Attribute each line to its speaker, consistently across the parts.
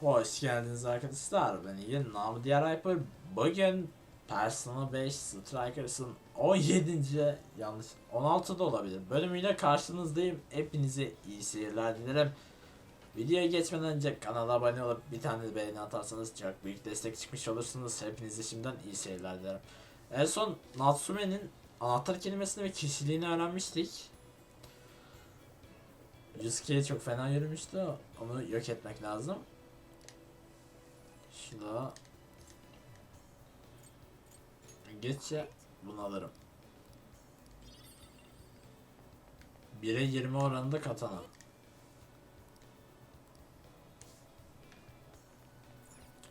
Speaker 1: Hoş geldiniz arkadaşlar. Ben İlgin, namı diğer. Bugün Persona 5 Strikers'ın 17. yanlış 16 da olabilir. Bölümüyle karşınızdayım. Hepinize iyi seyirler dilerim. Videoya geçmeden önce kanala abone olup bir tane de beğeni atarsanız çok büyük destek çıkmış olursunuz. Hepinize şimdiden iyi seyirler dilerim. En son Natsume'nin anahtar kelimesini ve kişiliğini öğrenmiştik. Yusuke'ye çok fena yürümüştü. Onu yok etmek lazım. Şurada geçe bunu alırım. 1'e 20 oranında katana.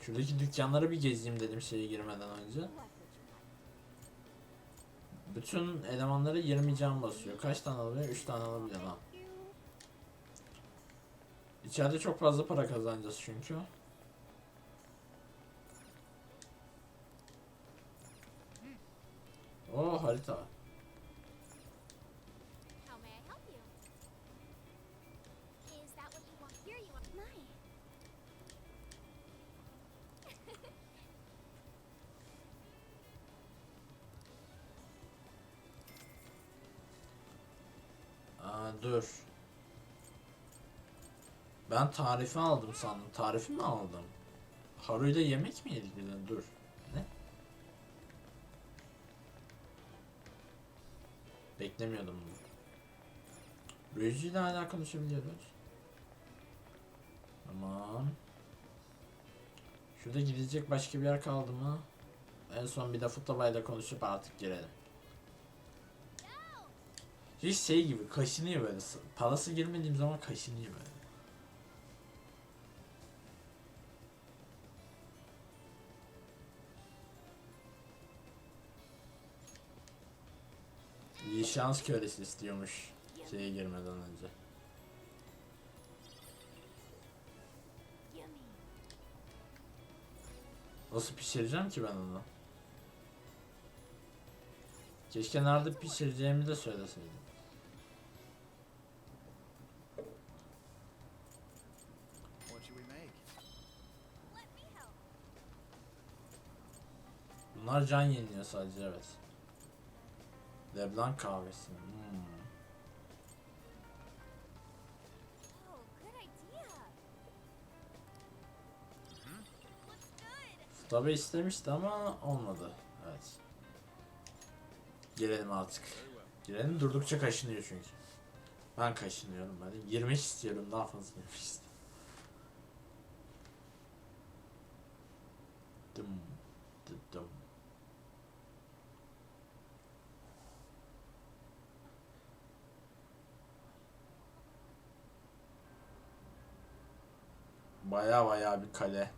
Speaker 1: Şuradaki dükkanları bir gezeyim dedim şeye girmeden önce. Bütün elemanları 20 can basıyor. Kaç tane alabiliyor? 3 tane alabiliyor lan. İçeride çok fazla para kazanacağız çünkü.
Speaker 2: Are. My.
Speaker 1: Aa, dur. Ben tarifi aldım sandım. Tarifi mi aldım? Haru'yla yemek mi birden? Dur. Beklemiyordum bunu. Büyücü ile hala konuşabiliyoruz. Tamam. Şurada gidecek başka bir yer kaldı mı? En son bir de futbolayla konuşup artık girelim. Hiç şey gibi kaşınıyor böyle. Palası girmediğim zaman kaşınıyor böyle. İyi şans kölesi istiyormuş şeye girmeden önce. Nasıl pişireceğim ki ben onu? Keşke nerede pişireceğimi de söyleseydim. Bunlar can yeniliyor sadece evet. Leblanc kahvesi. Hmm. Tabi istemişti ama olmadı. Evet. Girelim artık. Girelim durdukça kaşınıyor çünkü. Ben kaşınıyorum ben. Girmek istiyorum daha fazla girmek istiyorum. Baya baya bir kale.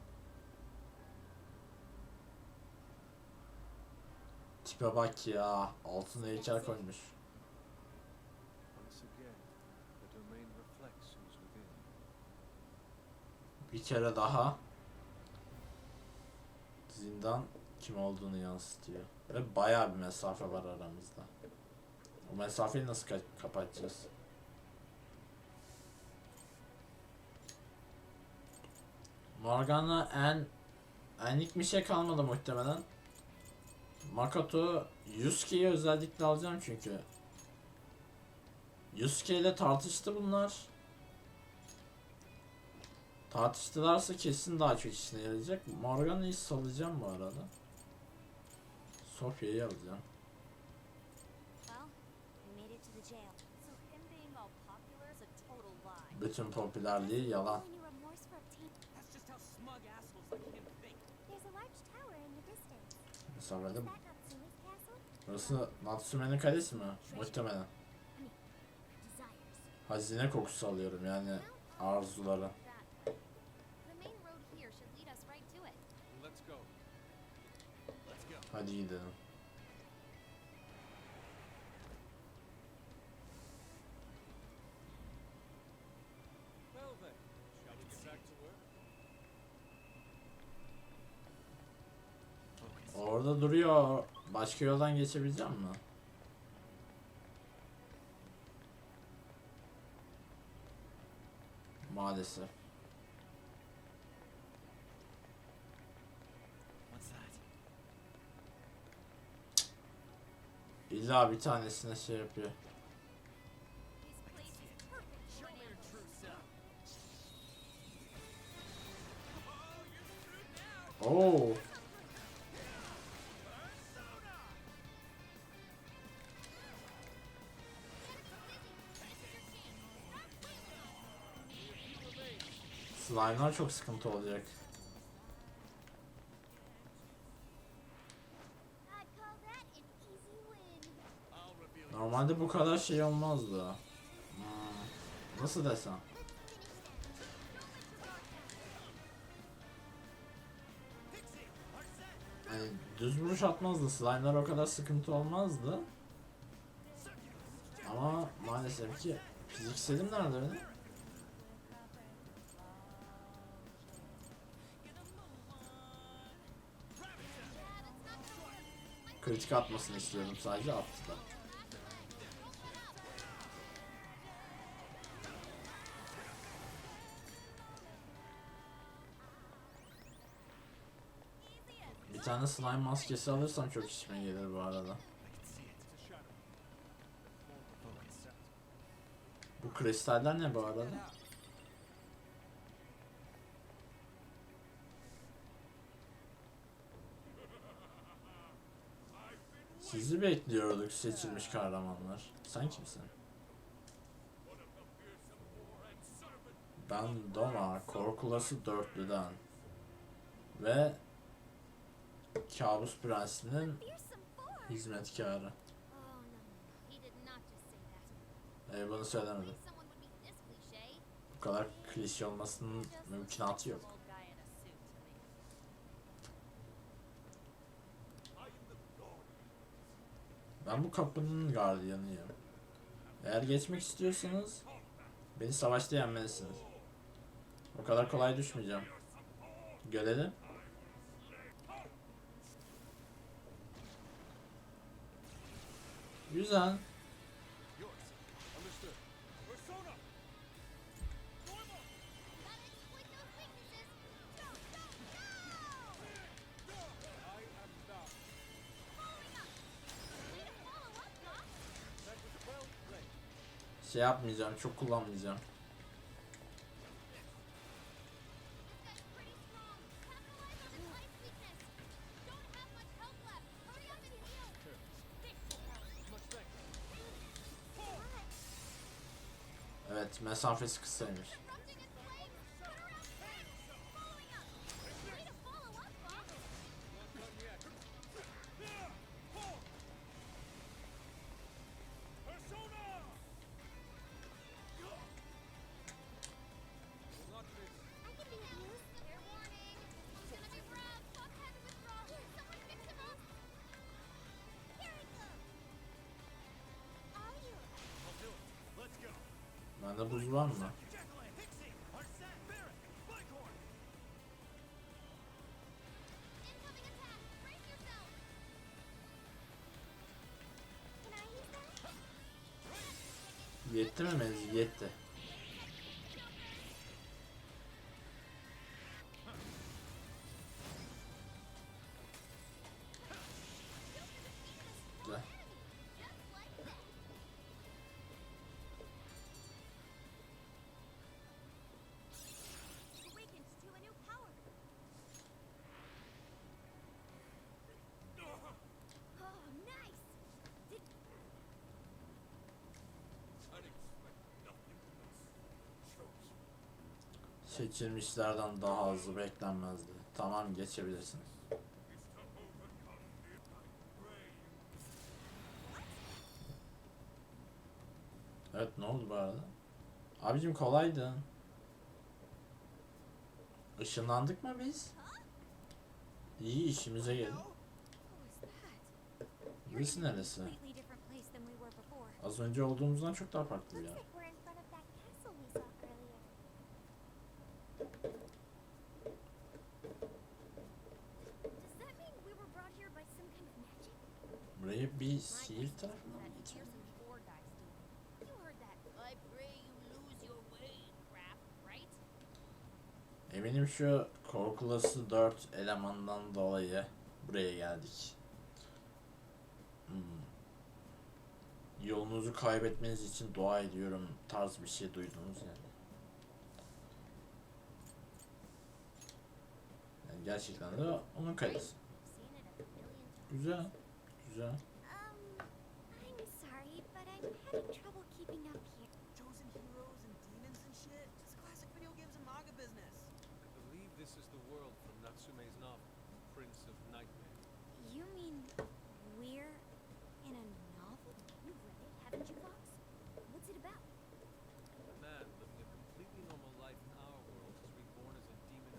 Speaker 1: Tipe bak ya. Altına heykel koymuş. Bir kere daha zindan kim olduğunu yansıtıyor. Ve bayağı bir mesafe var aramızda. O mesafeyi nasıl ka- kapatacağız? Morgana en enlik bir şey kalmadı muhtemelen. Makoto Yusuke'yi özellikle alacağım çünkü. Yusuke ile tartıştı bunlar. Tartıştılarsa kesin daha çok işine yarayacak. Morgana'yı salacağım bu arada. Sofya'yı alacağım.
Speaker 2: Well, we made castle?
Speaker 1: burası Natsume'nin kalesi mi? Muhtemelen. Hazine kokusu alıyorum yani arzuları.
Speaker 2: That. The
Speaker 1: Orada duruyor. Başka yoldan geçebileceğim mi? Maalesef. İlla bir tanesine şey yapıyor. Oo. Slime'lar çok sıkıntı olacak. Normalde bu kadar şey olmazdı. Hmm, Nasıl desem? Hani düz vuruş atmazdı. Slime'lar o kadar sıkıntı olmazdı. Ama maalesef ki fizikselim nerede benim? Kritik atmasını istiyordum sadece attı da. Bir tane slime maskesi alırsam çok işime gelir bu arada. Bu kristaller ne bu arada? Sizi bekliyorduk seçilmiş kahramanlar. Sen kimsin? Ben Doma, korkulası dörtlüden. Ve Kabus Prensi'nin hizmetkarı. Ee, bunu söylemedi.
Speaker 2: Think someone would be this cliche?
Speaker 1: Bu kadar klişe olmasının mümkünatı yok. Ben bu kapının gardiyanıyım. Eğer geçmek istiyorsanız beni savaşta yenmelisiniz. O kadar kolay düşmeyeceğim. Görelim. Güzel.
Speaker 2: Help.
Speaker 3: Much thanks.
Speaker 2: What?
Speaker 1: Evet, mesafesi kısaymış.
Speaker 2: Can I use that?
Speaker 1: Yetti mi menzil? Yetti. Seçilmişlerden daha hızlı beklenmezdi. Tamam geçebilirsiniz. Evet ne oldu bu arada? Abicim kolaydı. Işınlandık mı biz? İyi işimize
Speaker 2: that?
Speaker 1: Burası neresi? Az önce olduğumuzdan çok daha farklı bir yer.
Speaker 2: Right?
Speaker 1: Eminim şu korkulası 4 elemandan dolayı buraya geldik. Hmm. yolunuzu kaybetmeniz için dua ediyorum tarz bir şey duydunuz yani. Yani gerçekten de onun
Speaker 2: times.
Speaker 1: Güzel. Güzel.
Speaker 2: Trouble keeping up here.
Speaker 4: Chosen heroes and demons and shit. Classic video games and manga business.
Speaker 3: I believe this is the world from Natsume's novel, Prince of Nightmare.
Speaker 2: You mean we're in a novel? You've read it, haven't you, Fox? What's it about?
Speaker 3: A man living a completely normal life in our world is reborn as a demon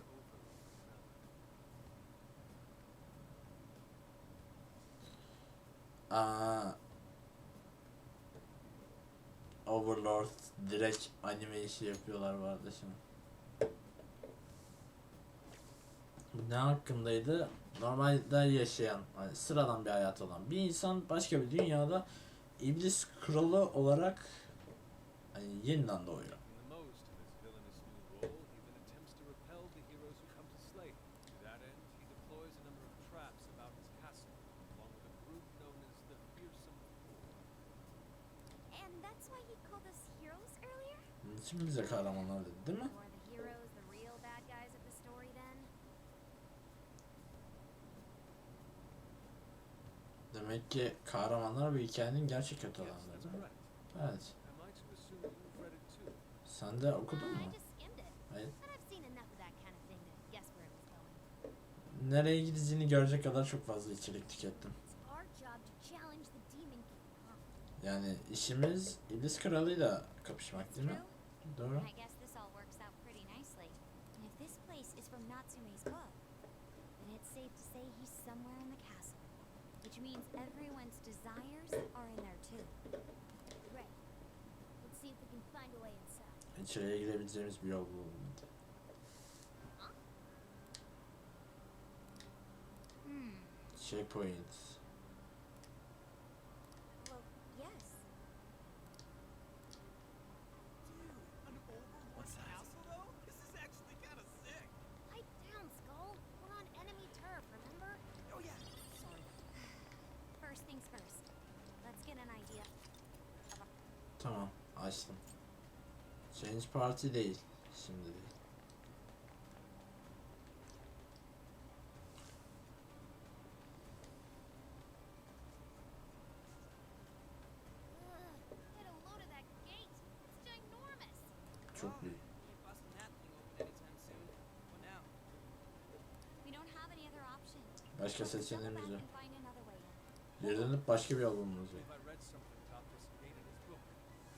Speaker 3: Overlord
Speaker 1: direkt anime işi yapıyorlar bu arada şimdi. Ne hakkındaydı? Normalde yaşayan, hani sıradan bir hayat olan bir insan başka bir dünyada iblis kralı olarak hani yeniden doğuyor. İçin bize kahramanlar dedi değil mi? Demek ki kahramanlar bu hikayenin gerçek kötü olanları değil mi? Evet. Sen de okudun mu? Hayır. Nereye gideceğini görecek kadar çok fazla içerik tükettim. Yani işimiz iblis kralıyla kapışmak değil mi?
Speaker 2: True?
Speaker 1: Doğru.
Speaker 2: I guess this all works out pretty nicely. And if this place is from Natsume's book, then it's safe to say he's somewhere in the castle. Which means everyone's desires are in there too. Right. Let's see if we can find a way inside.
Speaker 1: İçeriye girebileceğimiz bir yol bulalım.
Speaker 2: Hmm.
Speaker 1: Checkpoint.
Speaker 2: We don't have any other option.
Speaker 1: Başka seçeneğimiz yok. Geri dönüp başka bir yol bulmamız.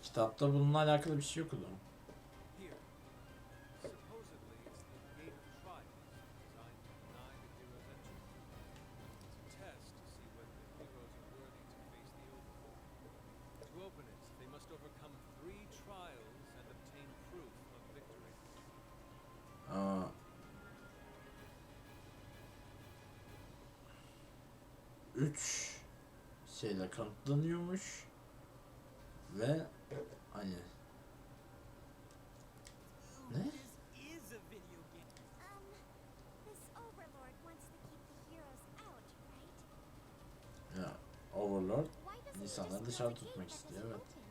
Speaker 1: Kitapta bununla alakalı bir şey yok. 3 şeyle kanıtlanıyormuş. Ve hani ne? Ya Overlord insanları dışarı tutmak istiyor evet.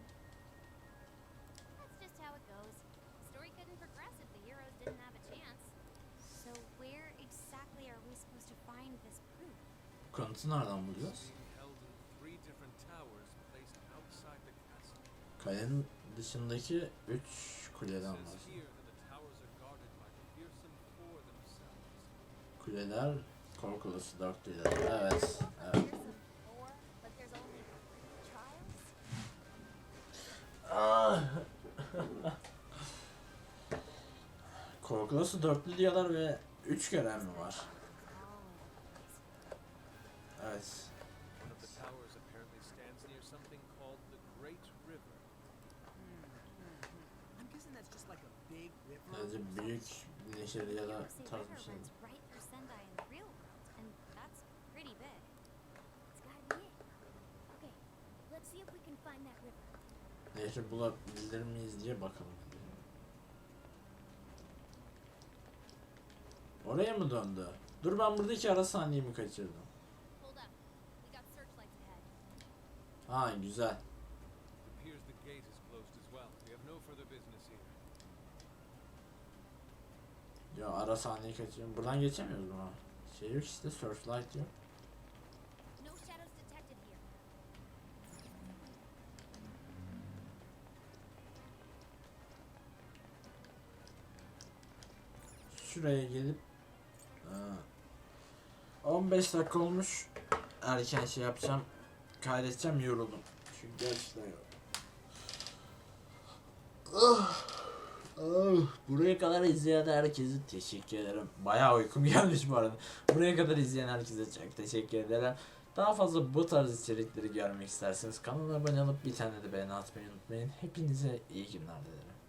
Speaker 1: Kuleler korkulusu dörtlüler. Evet. evet.
Speaker 2: There's some four, but there's only three trials?
Speaker 1: Ah! Korkulusu dörtlü diyorlar ve üç görev mi var? Evet.
Speaker 3: One of the towers apparently stands near something called the Great River.
Speaker 4: I'm guessing that's just like a big river.
Speaker 1: Bence büyük nehir ya da tarz
Speaker 2: River
Speaker 1: bir şey.
Speaker 2: runs right through Sendai in the real world, and that's pretty big. It's gotta be it. Okay, let's see if we can find that river.
Speaker 1: Nehri bulabilir miyiz diye bakalım. Oraya mı döndü? Dur ben buradaki ara saniyemi kaçırdım. Ha güzel. Ya ara sahneyi kaçırıyorum. Buradan geçemiyoruz mu? Şey yok işte searchlight yok. Şuraya gelip e, ha. 15 dakika olmuş. Erken şey yapacağım. Kaydedeceğim yoruldum. Çünkü gerçekten yoruldum. Ah, ah, Buraya kadar izleyen herkese teşekkür ederim. Bayağı uykum gelmiş bu arada. Buraya kadar izleyen herkese çok teşekkür ederim. Daha fazla bu tarz içerikleri görmek isterseniz kanala abone olup bir tane de beğeni atmayı unutmayın. Hepinize iyi günler dilerim.